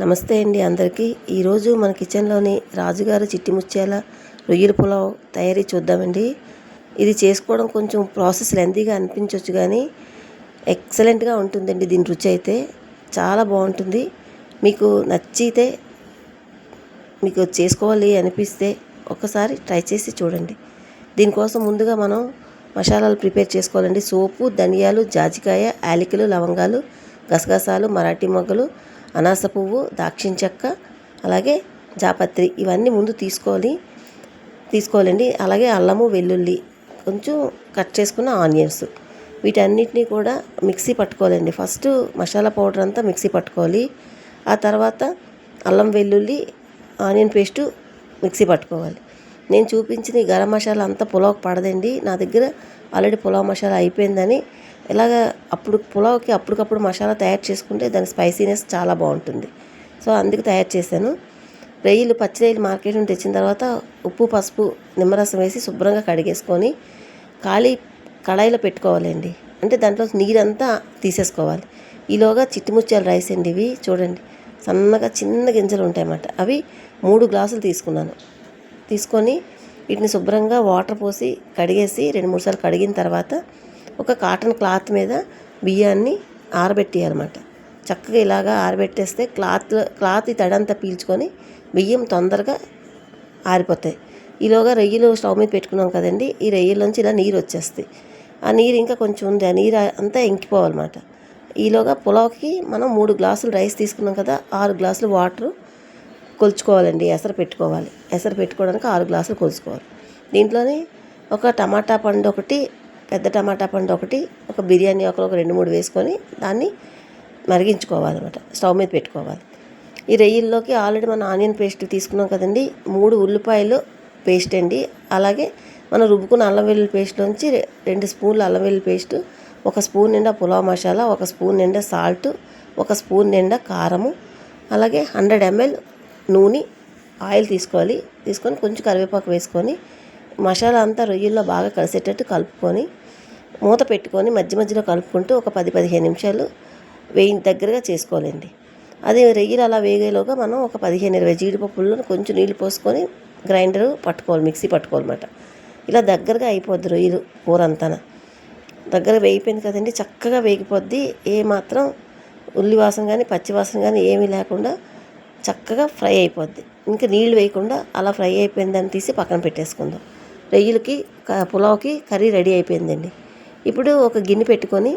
నమస్తే అండి అందరికీ. ఈరోజు మన కిచెన్లోని రాజుగారు చిట్టి ముత్యాల రొయ్యల పులావ్ తయారీ చూద్దామండి. ఇది చేసుకోవడం కొంచెం ప్రాసెస్ లెందీగా అనిపించవచ్చు కానీ ఎక్సలెంట్గా ఉంటుందండి దీని రుచి అయితే. చాలా బాగుంటుంది. మీకు నచ్చితే మీకు చేసుకోవాలి అనిపిస్తే ఒక్కసారి ట్రై చేసి చూడండి. దీనికోసం ముందుగా మనం మసాలాలు ప్రిపేర్ చేసుకోవాలండి. సోపు ధనియాలు జాజికాయ యాలకులు లవంగాలు గసగసాలు మరాఠీ మొగ్గలు అనాస పువ్వు దాక్షిణ చెక్క అలాగే జాపత్రి ఇవన్నీ ముందు తీసుకోవాలి. తీసుకోవాలండి. అలాగే అల్లము వెల్లుల్లి కొంచెం కట్ చేసుకున్న ఆనియన్స్. వీటన్నిటిని కూడా మిక్సీ పట్టుకోవాలండి. ఫస్ట్ మసాలా పౌడర్ అంతా మిక్సీ పట్టుకోవాలి. ఆ తర్వాత అల్లం వెల్లుల్లి ఆనియన్ పేస్టు మిక్సీ పట్టుకోవాలి. నేను చూపించిన ఈ గరం మసాలా అంతా పులావ్ పడదండి. నా దగ్గర ఆల్రెడీ పులావ్ మసాలా అయిపోయిందని ఇలాగ అప్పుడు పులావ్కి అప్పటికప్పుడు మసాలా తయారు చేసుకుంటే దాని స్పైసీనెస్ చాలా బాగుంటుంది. సో అందుకు తయారు చేశాను. రొయ్యలు పచ్చి రొయ్యలు మార్కెట్ నుండి తెచ్చిన తర్వాత ఉప్పు పసుపు నిమ్మరసం వేసి శుభ్రంగా కడిగేసుకొని ఖాళీ కడాయిలో పెట్టుకోవాలండి. అంటే దాంట్లో నీరంతా తీసేసుకోవాలి. ఈలోగా చిట్టుముత్యాల రైస్ అండి ఇవి. చూడండి. సన్నగా చిన్న గింజలు ఉంటాయన్నమాట. అవి మూడు గ్లాసులు తీసుకున్నాను. తీసుకొని వీటిని శుభ్రంగా వాటర్ పోసి కడిగేసి రెండు మూడు సార్లు కడిగిన తర్వాత ఒక కాటన్ క్లాత్ మీద బియ్యాన్ని ఆరబెట్టేయాలన్నమాట. చక్కగా ఇలాగా ఆరబెట్టేస్తే క్లాత్ క్లాత్ తడంతా పీల్చుకొని బియ్యం తొందరగా ఆరిపోతాయి. ఈలోగా రొయ్యలు స్టవ్ మీద పెట్టుకున్నాం కదండి ఈ రొయ్యల్లోంచి ఇలా నీరు వచ్చేస్తాయి. ఆ నీరు ఇంకా కొంచెం ఉంది ఆ నీరు అంతా ఇంకిపోవాలన్నమాట ఈలోగా పులావ్కి మనం మూడు గ్లాసులు రైస్ తీసుకున్నాం కదా ఆరు గ్లాసులు వాటర్ కొలుచుకోవాలండి ఎసరు పెట్టుకోవాలి. ఎసరు పెట్టుకోవడానికి ఆరు గ్లాసులు కొలుచుకోవాలి. దీంట్లోనే ఒక టమాటా పండు ఒకటి పెద్ద టమాటా పండు ఒకటి ఒక బిర్యానీ ఒకరు ఒక రెండు మూడు వేసుకొని దాన్ని మరిగించుకోవాలన్నమాట. స్టవ్ మీద పెట్టుకోవాలి. ఈ రొయ్యల్లోకి ఆల్రెడీ మనం ఆనియన్ పేస్ట్ తీసుకున్నాం కదండి. మూడు ఉల్లిపాయలు పేస్ట్ అండి. అలాగే మనం రుబ్బుకున్న అల్లం వెల్లుల్లి పేస్ట్లోంచి రెండు స్పూన్లు అల్లం వెల్లుల్లి పేస్ట్ ఒక స్పూన్ నిండా పులావ్ మసాలా ఒక స్పూన్ నిండా సాల్ట్ ఒక స్పూన్ నిండా కారము అలాగే హండ్రెడ్ ఎంఎల్ నూనె ఆయిల్ తీసుకోవాలి. తీసుకొని కొంచెం కరివేపాకు వేసుకొని మసాలా అంతా రొయ్యల్లో బాగా కలిసేటట్టు కలుపుకొని మూత పెట్టుకొని మధ్య మధ్యలో కలుపుకుంటూ ఒక పది పదిహేను నిమిషాలు వేయి దగ్గరగా చేసుకోవాలండి. అది రొయ్యలు అలా వేగేలోగా మనం ఒక పదిహేను ఇరవై జీడిపప్పులను కొంచెం నీళ్ళు పోసుకొని గ్రైండర్ పట్టుకోవాలి మిక్సీ పట్టుకోవాలన్నమాట. ఇలా దగ్గరగా అయిపోద్ది రొయ్యలు కూర అంతా దగ్గర వేగిపోయింది కదండి చక్కగా వేగిపోద్ది. ఏ మాత్రం ఉల్లి వాసన కానీ పచ్చి వాసన కానీ ఏమీ లేకుండా చక్కగా ఫ్రై అయిపోద్ది. ఇంకా నీళ్ళు వేయకుండా అలా ఫ్రై అయిపోయిందని తీసి పక్కన పెట్టేసుకుందాం. రొయ్యలకి క- పులావ్కి కర్రీ రెడీ అయిపోయిందండి. ఇప్పుడు ఒక గిన్నె పెట్టుకొని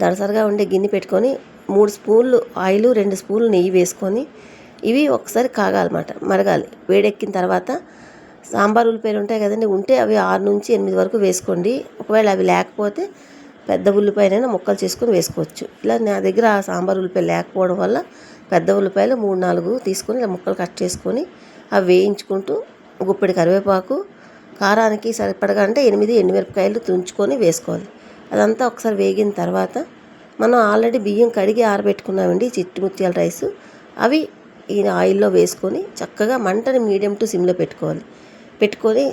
దరసరగా ఉండే గిన్నె పెట్టుకొని మూడు స్పూన్లు ఆయిల్ రెండు స్పూన్లు నెయ్యి వేసుకొని ఇవి ఒకసారి కాగాలన్నమాట మరగాలి. వేడెక్కిన తర్వాత సాంబార్ ఉల్లిపాయలు ఉంటాయి కదండి ఉంటే అవి ఆరు నుంచి ఎనిమిది వరకు వేసుకోండి. ఒకవేళ అవి లేకపోతే పెద్ద ఉల్లిపాయలైనా ముక్కలు చేసుకొని వేసుకోవచ్చు. ఇలా నా దగ్గర ఆ సాంబార్ ఉల్లిపాయలు లేకపోవడం వల్ల పెద్ద ఉల్లిపాయలు మూడు నాలుగు తీసుకొని ఇలా ముక్కలు కట్ చేసుకొని అవి వేయించుకుంటూ గుప్పిడి కరివేపాకు కారానికి సరిపడగా అంటే ఎనిమిది ఎండుమిరపకాయలు తుంచుకొని వేసుకోవాలి. అదంతా ఒకసారి వేగిన తర్వాత మనం ఆల్రెడీ బియ్యం కడిగి ఆరబెట్టుకున్నామండి చిట్టి ముత్యాల రైస్. అవి ఈ ఆయిల్లో వేసుకొని చక్కగా మంటని మీడియం టు సిమ్లో పెట్టుకోవాలి. పెట్టుకొని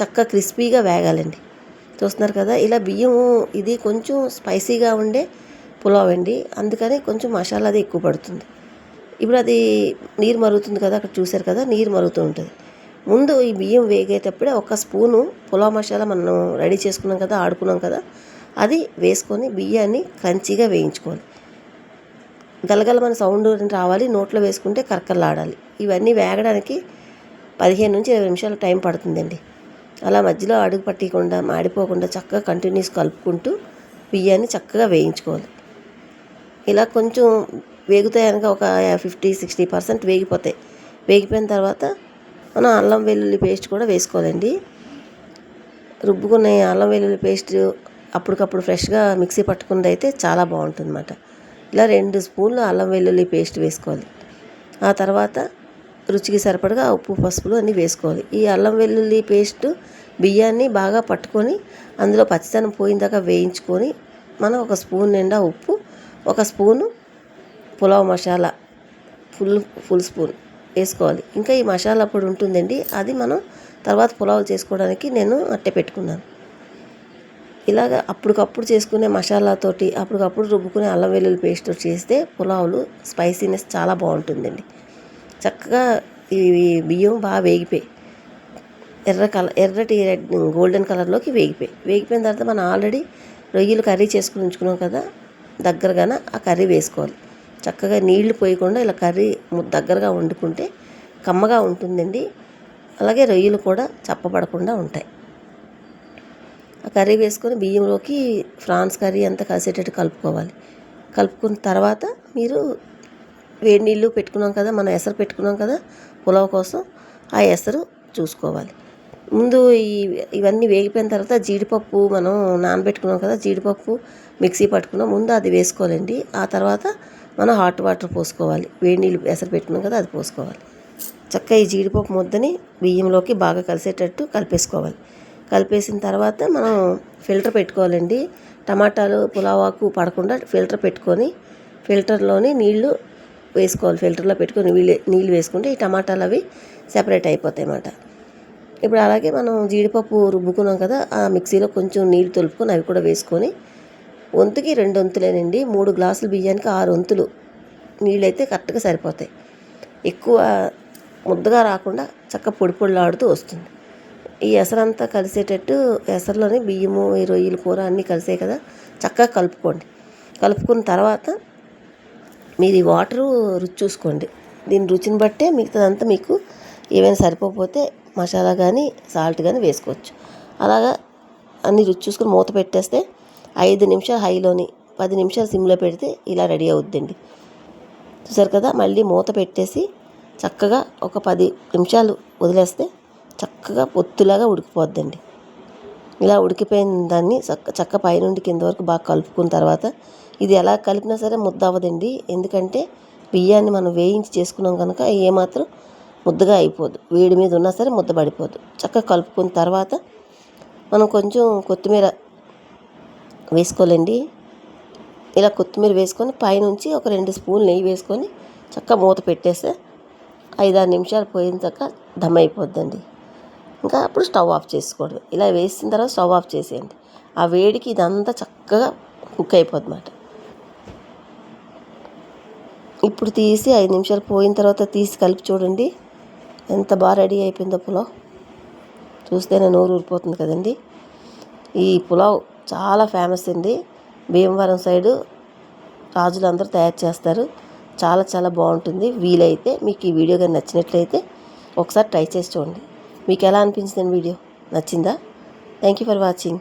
చక్కగా క్రిస్పీగా వేగాలండి. చూస్తున్నారు కదా ఇలా బియ్యం ఇది కొంచెం స్పైసీగా ఉండే పులావ్ అండి. అందుకని కొంచెం మసాలా అది ఎక్కువ పడుతుంది. ఇప్పుడు అది నీరు మరుగుతుంది కదా అక్కడ చూశారు కదా నీరు మరుగుతూ ఉంటుంది. ముందు ఈ బియ్యం వేగేటప్పుడే ఒక స్పూను పులావ్ మసాలా మనం రెడీ చేసుకున్నాం కదా ఆడుకున్నాం కదా అది వేసుకొని బియ్యాన్ని కంచిగా వేయించుకోవాలి. గలగలమన సౌండ్ రావాలి నోట్లో వేసుకుంటే కరకరలాడాలి. ఇవన్నీ వేగడానికి పదిహేను నుంచి ఇరవై నిమిషాలు టైం పడుతుందండి. అలా మధ్యలో అడుగు పట్టకుండా మాడిపోకుండా చక్కగా కంటిన్యూస్ కలుపుకుంటూ బియ్యాన్ని చక్కగా వేయించుకోవాలి. ఇలా కొంచెం వేగుతాయి కనుక ఒక ఫిఫ్టీ సిక్స్టీ పర్సెంట్ వేగిపోతాయి. వేగిపోయిన తర్వాత మనం అల్లం వెల్లుల్లి పేస్ట్ కూడా వేసుకోవాలండి. రుబ్బుకున్న అల్లం వెల్లుల్లి పేస్ట్ అప్పటికప్పుడు ఫ్రెష్గా మిక్సీ పట్టుకున్నది అయితే చాలా బాగుంటుంది అన్నమాట ఇలా రెండు స్పూన్లు అల్లం వెల్లుల్లి పేస్ట్ వేసుకోవాలి. ఆ తర్వాత రుచికి సరిపడగా ఉప్పు పసుపులు అన్నీ వేసుకోవాలి. ఈ అల్లం వెల్లుల్లి పేస్ట్ బియ్యాన్ని బాగా పట్టుకొని అందులో పచ్చితనం పోయిందాకా వేయించుకొని మనం ఒక స్పూన్ నిండా ఉప్పు ఒక spoon pulao masala full full spoon వేసుకోవాలి. ఇంకా ఈ మసాలా పొడి ఉంటుందండి. అది మనం తర్వాత పులావ్ చేసుకోవడానికి నేను అట్టే పెట్టుకున్నాను. ఇలాగ అప్పటికప్పుడు చేసుకునే మసాలాతోటి అప్పటికప్పుడు రుబ్బుకునే అల్లం వెల్లుల్లి పేస్ట్ చేస్తే పులావులు స్పైసీనెస్ చాలా బాగుంటుందండి. చక్కగా ఈ బియ్యం బాగా వేగిపోయి ఎర్ర కలర్ ఎర్రటి రెడ్ గోల్డెన్ కలర్లోకి వేగిపోయి. వేగిపోయిన తర్వాత మనం ఆల్రెడీ రొయ్యలు కర్రీ చేసుకుని ఉంచుకున్నాం కదా దగ్గరగానే ఆ కర్రీ వేసుకోవాలి. చక్కగా నీళ్ళు పోయకుండా ఇలా కర్రీ దగ్గరగా వండుకుంటే కమ్మగా ఉంటుందండి. అలాగే రొయ్యలు కూడా చప్పబడకుండా ఉంటాయి. ఆ కర్రీ వేసుకొని బియ్యంలోకి ఫ్రాన్స్ కర్రీ అంతా కలిసేటట్టు కలుపుకోవాలి. కలుపుకున్న తర్వాత మీరు వేడి నీళ్ళు పెట్టుకున్నాం కదా మనం ఎసరు పెట్టుకున్నాం కదా పులావ్ కోసం ఆ ఎసరు చూసుకోవాలి. ముందు ఈ ఇవన్నీ వేగిపోయిన తర్వాత జీడిపప్పు మనం నానబెట్టుకున్నాం కదా జీడిపప్పు మిక్సీ పట్టుకున్నాం. ముందు అది వేసుకోవాలండి. ఆ తర్వాత మనం హాట్ వాటర్ పోసుకోవాలి. వేడి నీళ్ళు ఎసరు పెట్టుకున్నాం కదా అది పోసుకోవాలి. చక్కగా ఈ జీడిపప్పు ముద్దని బియ్యంలోకి బాగా కలిసేటట్టు కలిపేసుకోవాలి. కలిపేసిన తర్వాత మనం ఫిల్టర్ పెట్టుకోవాలండి. టమాటాలు పులావాకు పడకుండా ఫిల్టర్ పెట్టుకొని ఫిల్టర్లోని నీళ్ళు వేసుకోవాలి. ఫిల్టర్లో పెట్టుకొని నీళ్ళు నీళ్ళు వేసుకుంటే ఈ టమాటాలు అవి సెపరేట్ అయిపోతాయి అన్నమాట. ఇప్పుడు అలాగే మనం జీడిపప్పు రుబ్బుకున్నాం కదా ఆ మిక్సీలో కొంచెం నీళ్ళు తొలుపుకొని అవి కూడా వేసుకొని వంతుకి రెండు వంతులేనండి మూడు గ్లాసులు బియ్యానికి ఆరు వంతులు నీళ్ళైతే కరెక్ట్గా సరిపోతాయి. ఎక్కువ ముద్దగా రాకుండా చక్క పొడి పొడిలాడుతూ వస్తుంది. ఈ ఎసరంతా కలిసేటట్టు ఎసరులోనే బియ్యము ఈ రొయ్యల కూర అన్నీ కలిసాయి కదా. చక్కగా కలుపుకోండి. కలుపుకున్న తర్వాత మీరు ఈ వాటరు రుచి చూసుకోండి. దీని రుచిని బట్టే మిగతాదంతా మీకు ఏమైనా సరిపోకపోతే మసాలా కానీ సాల్ట్ కానీ వేసుకోవచ్చు. అలాగా అన్ని రుచి చూసుకొని మూత పెట్టేస్తే ఐదు నిమిషాలు హైలోని పది నిమిషాలు సిమ్లో పెడితే ఇలా రెడీ అవుద్దండి. చూసారు కదా మళ్ళీ మూత పెట్టేసి చక్కగా ఒక పది నిమిషాలు వదిలేస్తే చక్కగా పొత్తులాగా ఉడికిపోద్దండి. ఇలా ఉడికిపోయిన దాన్ని చక్క చక్క పైనుండి కింద వరకు బాగా కలుపుకున్న తర్వాత ఇది ఎలా కలిపినా సరే ముద్ద అవ్వదండి. ఎందుకంటే బియ్యాన్ని మనం వేయించి చేసుకున్నాం కనుక ఏమాత్రం ముద్దగా అయిపోదు. వేడి మీద ఉన్నా సరే ముద్ద పడిపోదు. చక్కగా కలుపుకున్న తర్వాత మనం కొంచెం కొత్తిమీర వేసుకోవాలండి. ఇలా కొత్తిమీర వేసుకొని పైనుంచి ఒక రెండు స్పూన్లు నెయ్యి వేసుకొని చక్కగా మూత పెట్టేస్తే ఐదారు నిమిషాలు పోయిన తక్క దమ్ అయిపోద్దండి. ఇంకా అప్పుడు స్టవ్ ఆఫ్ చేసుకోవడం ఇలా వేసిన తర్వాత స్టవ్ ఆఫ్ చేసేయండి. ఆ వేడికి ఇదంతా చక్కగా కుక్ అయిపోద్ది అన్నమాట ఇప్పుడు తీసి ఐదు నిమిషాలు పోయిన తర్వాత తీసి కలిపి చూడండి. ఎంత బాగా రెడీ అయిపోయిందో పులావ్. చూస్తేనే నోరు ఊరిపోతుంది కదండి. ఈ పులావ్ చాలా ఫేమస్ అండి. భీమవరం సైడు రాజులందరూ తయారు చేస్తారు. చాలా చాలా బాగుంటుంది. వీలైతే మీకు ఈ వీడియో కానీ నచ్చినట్లయితే ఒకసారి ట్రై చేసి చూడండి. మీకు ఎలా అనిపించింది వీడియో? నచ్చిందా? Thank you for watching